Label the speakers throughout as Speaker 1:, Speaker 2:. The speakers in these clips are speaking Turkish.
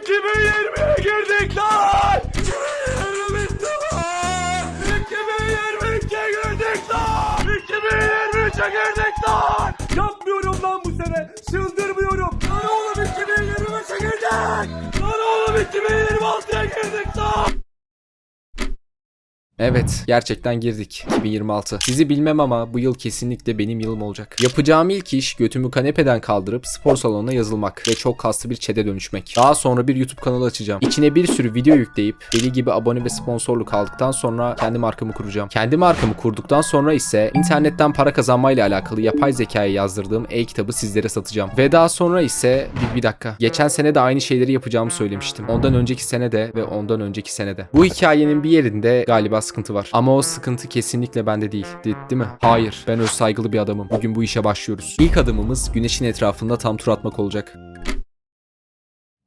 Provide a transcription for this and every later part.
Speaker 1: 2020'ye girdik lan! 2020 bitti lan! 2022'ye girdik lan! 2023'e girdik lan! Yapmıyorum lan bu sene! Çıldırmıyorum! Lan oğlum 2023'e girdik! Lan oğlum 2026'ya
Speaker 2: Evet, gerçekten girdik. 2026. Sizi bilmem ama bu yıl kesinlikle benim yılım olacak. Yapacağım ilk iş götümü kanepeden kaldırıp spor salonuna yazılmak ve çok kaslı bir çete dönüşmek. Daha sonra bir YouTube kanalı açacağım. İçine bir sürü video yükleyip deli gibi abone ve sponsorluk aldıktan sonra kendi markamı kuracağım. Kendi markamı kurduktan sonra ise internetten para kazanmayla alakalı yapay zekaya yazdırdığım e-kitabı sizlere satacağım. Ve daha sonra ise bir, bir dakika. Geçen sene de aynı şeyleri yapacağımı söylemiştim. Ondan önceki sene de ve ondan önceki sene de. Bu hikayenin bir yerinde galiba sıkıntı var. Ama o sıkıntı kesinlikle bende değil. De- değil mi? Hayır. Ben öz saygılı bir adamım. Bugün bu işe başlıyoruz. İlk adımımız güneşin etrafında tam tur atmak olacak.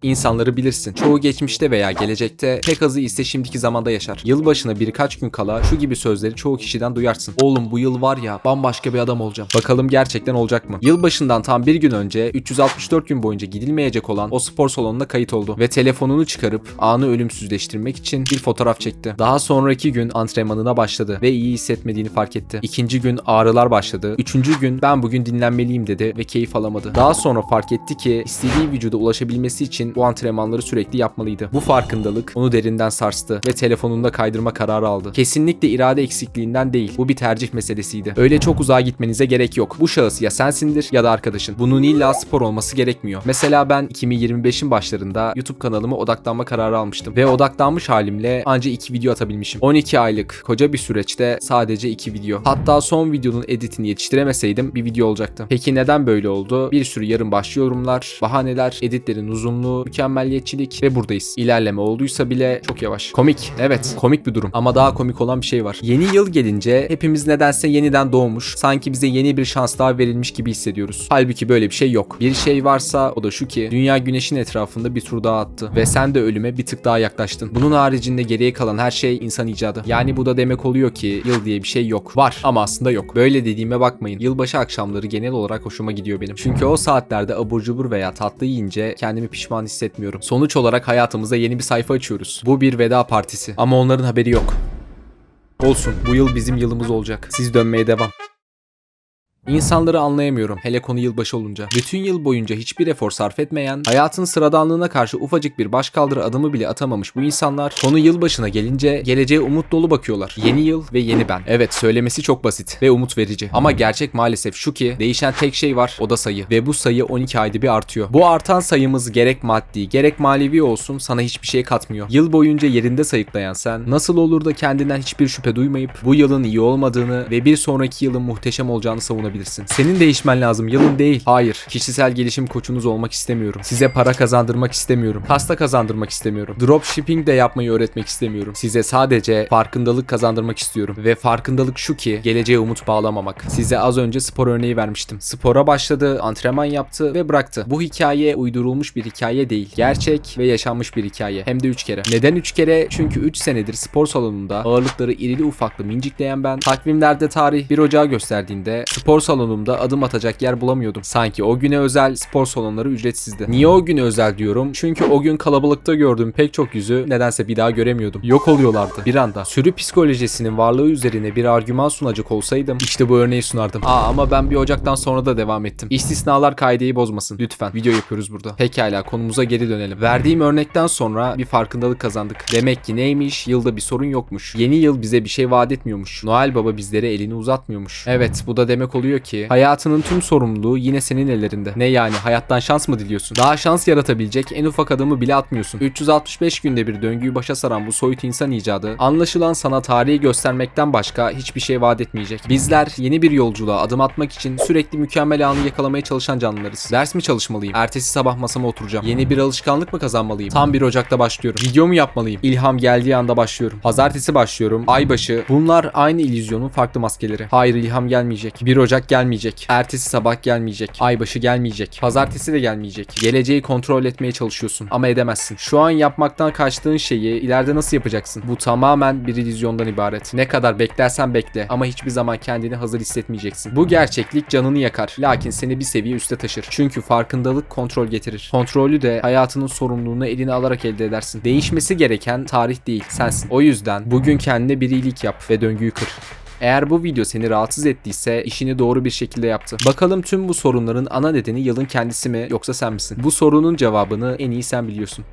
Speaker 2: İnsanları bilirsin. Çoğu geçmişte veya gelecekte pek azı ise şimdiki zamanda yaşar. Yılbaşına birkaç gün kala şu gibi sözleri çoğu kişiden duyarsın. Oğlum bu yıl var ya bambaşka bir adam olacağım. Bakalım gerçekten olacak mı? Yılbaşından tam bir gün önce 364 gün boyunca gidilmeyecek olan o spor salonuna kayıt oldu. Ve telefonunu çıkarıp anı ölümsüzleştirmek için bir fotoğraf çekti. Daha sonraki gün antrenmanına başladı ve iyi hissetmediğini fark etti. İkinci gün ağrılar başladı. Üçüncü gün ben bugün dinlenmeliyim dedi ve keyif alamadı. Daha sonra fark etti ki istediği vücuda ulaşabilmesi için bu antrenmanları sürekli yapmalıydı. Bu farkındalık onu derinden sarstı ve telefonunda kaydırma kararı aldı. Kesinlikle irade eksikliğinden değil. Bu bir tercih meselesiydi. Öyle çok uzağa gitmenize gerek yok. Bu şahıs ya sensindir ya da arkadaşın. Bunun illa spor olması gerekmiyor. Mesela ben 2025'in başlarında YouTube kanalıma odaklanma kararı almıştım. Ve odaklanmış halimle anca 2 video atabilmişim. 12 aylık koca bir süreçte sadece 2 video. Hatta son videonun editini yetiştiremeseydim bir video olacaktı. Peki neden böyle oldu? Bir sürü yarım baş yorumlar, bahaneler, editlerin uzunluğu, mükemmelliyetçilik ve buradayız. İlerleme olduysa bile çok yavaş. Komik. Evet, komik bir durum. Ama daha komik olan bir şey var. Yeni yıl gelince hepimiz nedense yeniden doğmuş, sanki bize yeni bir şans daha verilmiş gibi hissediyoruz. Halbuki böyle bir şey yok. Bir şey varsa o da şu ki dünya güneşin etrafında bir tur daha attı ve sen de ölüme bir tık daha yaklaştın. Bunun haricinde geriye kalan her şey insan icadı. Yani bu da demek oluyor ki yıl diye bir şey yok. Var ama aslında yok. Böyle dediğime bakmayın. Yılbaşı akşamları genel olarak hoşuma gidiyor benim. Çünkü o saatlerde abur cubur veya tatlı yiyince kendimi pişman hissetmiyorum. Sonuç olarak hayatımıza yeni bir sayfa açıyoruz. Bu bir veda partisi. Ama onların haberi yok. Olsun. Bu yıl bizim yılımız olacak. Siz dönmeye devam. İnsanları anlayamıyorum hele konu yılbaşı olunca. Bütün yıl boyunca hiçbir efor sarf etmeyen, hayatın sıradanlığına karşı ufacık bir başkaldırı adımı bile atamamış bu insanlar konu yılbaşına gelince geleceğe umut dolu bakıyorlar. Yeni yıl ve yeni ben. Evet söylemesi çok basit ve umut verici. Ama gerçek maalesef şu ki değişen tek şey var o da sayı. Ve bu sayı 12 ayda bir artıyor. Bu artan sayımız gerek maddi gerek manevi olsun sana hiçbir şey katmıyor. Yıl boyunca yerinde sayıklayan sen nasıl olur da kendinden hiçbir şüphe duymayıp bu yılın iyi olmadığını ve bir sonraki yılın muhteşem olacağını savunabilirsin. Senin değişmen lazım yılın değil. Hayır. Kişisel gelişim koçunuz olmak istemiyorum. Size para kazandırmak istemiyorum. Pasta kazandırmak istemiyorum. Dropshipping de yapmayı öğretmek istemiyorum. Size sadece farkındalık kazandırmak istiyorum. Ve farkındalık şu ki geleceğe umut bağlamamak. Size az önce spor örneği vermiştim. Spora başladı, antrenman yaptı ve bıraktı. Bu hikaye uydurulmuş bir hikaye değil. Gerçek ve yaşanmış bir hikaye. Hem de 3 kere. Neden 3 kere? Çünkü 3 senedir spor salonunda ağırlıkları irili ufaklı mincikleyen ben takvimlerde tarih 1 Ocağı gösterdiğinde spor salonumda adım atacak yer bulamıyordum. Sanki o güne özel spor salonları ücretsizdi. Niye o güne özel diyorum? Çünkü o gün kalabalıkta gördüğüm pek çok yüzü nedense bir daha göremiyordum. Yok oluyorlardı bir anda. Sürü psikolojisinin varlığı üzerine bir argüman sunacak olsaydım işte bu örneği sunardım. Aa ama ben bir Ocak'tan sonra da devam ettim. İstisnalar kaideyi bozmasın. Lütfen video yapıyoruz burada. Pekala konumuza geri dönelim. Verdiğim örnekten sonra bir farkındalık kazandık. Demek ki neymiş? Yılda bir sorun yokmuş. Yeni yıl bize bir şey vaat etmiyormuş. Noel Baba bizlere elini uzatmıyormuş. Evet bu da demek oluyor ki hayatının tüm sorumluluğu yine senin ellerinde. Ne yani hayattan şans mı diliyorsun? Daha şans yaratabilecek en ufak adımı bile atmıyorsun. 365 günde bir döngüyü başa saran bu soyut insan icadı anlaşılan sana tarihi göstermekten başka hiçbir şey vaat etmeyecek. Bizler yeni bir yolculuğa adım atmak için sürekli mükemmel anı yakalamaya çalışan canlılarız. Ders mi çalışmalıyım? Ertesi sabah masama oturacağım. Yeni bir alışkanlık mı kazanmalıyım? Tam 1 Ocak'ta başlıyorum. Video mu yapmalıyım? İlham geldiği anda başlıyorum. Pazartesi başlıyorum. Aybaşı. Bunlar aynı illüzyonun farklı maskeleri. Hayır ilham gelmeyecek. 1 Ocak Ocak gelmeyecek. Ertesi sabah gelmeyecek. Aybaşı gelmeyecek. Pazartesi de gelmeyecek. Geleceği kontrol etmeye çalışıyorsun ama edemezsin. Şu an yapmaktan kaçtığın şeyi ileride nasıl yapacaksın? Bu tamamen bir illüzyondan ibaret. Ne kadar beklersen bekle ama hiçbir zaman kendini hazır hissetmeyeceksin. Bu gerçeklik canını yakar. Lakin seni bir seviye üste taşır. Çünkü farkındalık kontrol getirir. Kontrolü de hayatının sorumluluğunu eline alarak elde edersin. Değişmesi gereken tarih değil, sensin. O yüzden bugün kendine bir iyilik yap ve döngüyü kır. Eğer bu video seni rahatsız ettiyse işini doğru bir şekilde yaptı. Bakalım tüm bu sorunların ana nedeni yılın kendisi mi yoksa sen misin? Bu sorunun cevabını en iyi sen biliyorsun.